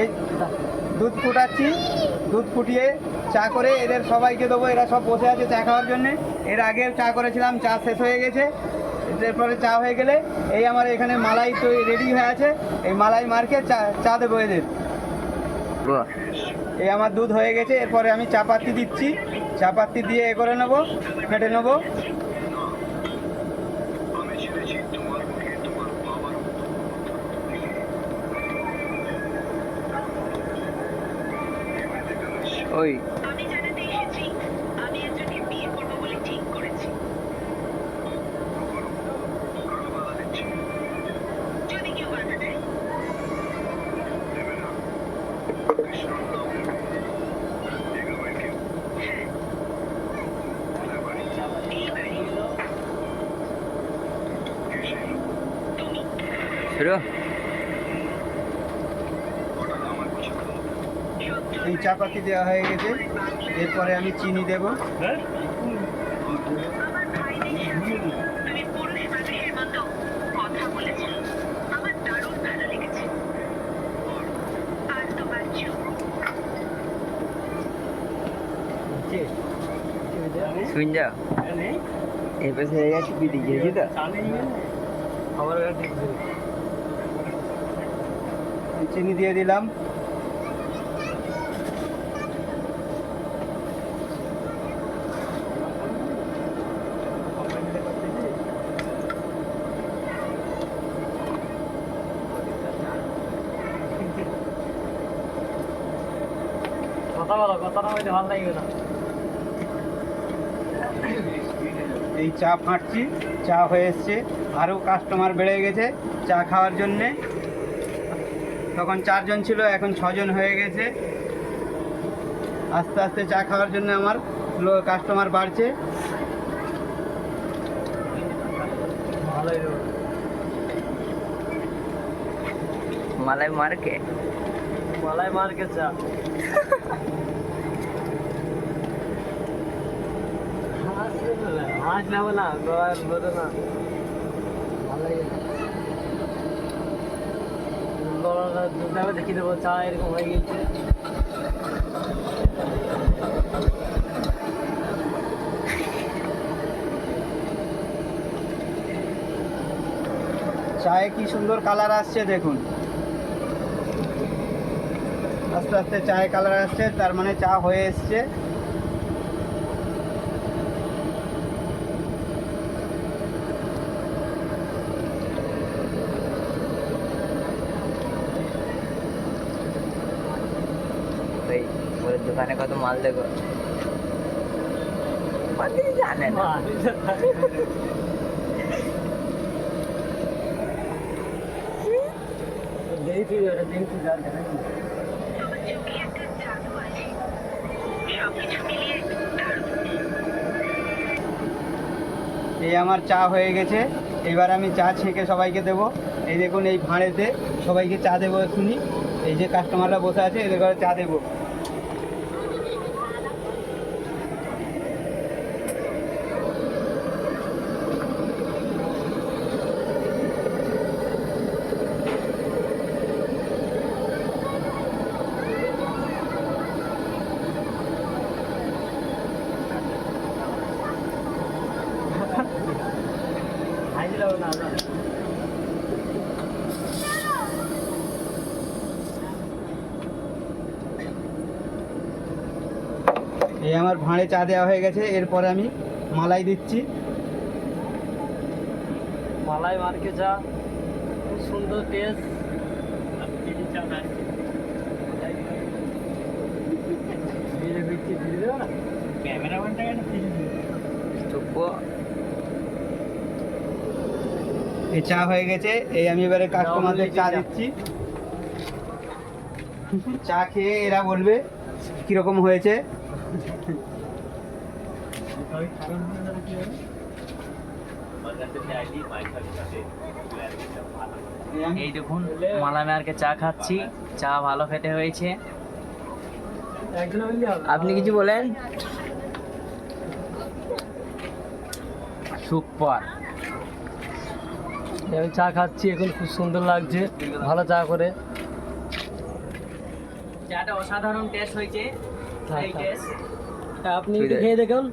এই দুধ ফুটাচ্ছি, দুধ ফুটিয়ে চা করে এদের সবাইকে দেবো, এরা সব বসে আছে চা খাওয়ার জন্যে। এর আগে চা করেছিলাম, চা শেষ হয়ে গেছে। এরপরে চা হয়ে গেলে এই আমার এখানে মালাই তো রেডি হয়ে আছে, এই মালাই মার্কে চা চা দেবো এদের। এই আমার দুধ হয়ে গেছে, এরপরে আমি চা পাত্তি দিচ্ছি, চা পাত্তি দিয়ে এ করে নেব, ফেটে নেব। ওই। আমি জানাতে এসেছি আমি একজনকে বিয়ে করব বলে ঠিক করেছি। যদি কেউ বাধা দেয়। এই বাড়ি তুমি শুরু এই চা পাতি দেওয়া হয়ে গেছে। এরপরে আমি চিনি দেবো। শুন পাশে গেছে পিটি গিয়েছি তো। চিনি দিয়ে দিলাম। কথা বলো হইলে ভালো লাগবে না এই চা ফাটছি চা হয়ে এসছে। আরও কাস্টমার বেড়ে গেছে চা খাওয়ার জন্যে। তখন চারজন ছিল এখন ছজন হয়ে গেছে। আস্তে আস্তে চা খাওয়ার জন্য আমার কাস্টমার বাড়ছে। ভালোই মালাই মার্কে মালাই মার্কে চা? চা এরকম হয়ে গেছে চায়ে কি সুন্দর কালার আসছে দেখুন। আস্তে আস্তে চায়ের কালার আসছে তার মানে চা হয়ে এসছে। দোকানে কত মাল দেখো। মানে জানে না। দেখি দেখি জানতে এই আমার চা হয়ে গেছে। এবার আমি চা ছেঁকে সবাইকে দেবো। এই দেখুন এই ভাঁড়েতে সবাইকে চা দেবো এক্ষুনি। এই যে কাস্টমাররা বসে আছে, এদের ঘরে চা দেবো। এই আমার ভাঁড়ে চা দেওয়া হয়ে গেছে এরপরে আমি মালাই দিচ্ছি। মালাই মার্কে চা খুব সুন্দর টেস্ট ক্যামেরাম্যানটা কেন চুপ এই চা হয়ে গেছে। এই আমি এবারে কাস্টমারদের চা দিচ্ছি। চা খেয়ে এরা বলবে কীরকম হয়েছে। এই দেখুন মালাই মার্কে চা খাচ্ছি। চা ভালো খেতে হয়েছে। আপনি কিছু বলেন? সুপার আমি চা খাচ্ছি এখন খুব সুন্দর লাগছে। ভালো চা করে। চাটা অসাধারণ টেস্ট হয়েছে। এই টেস্ট আপনি একটু খেয়ে দেখুন।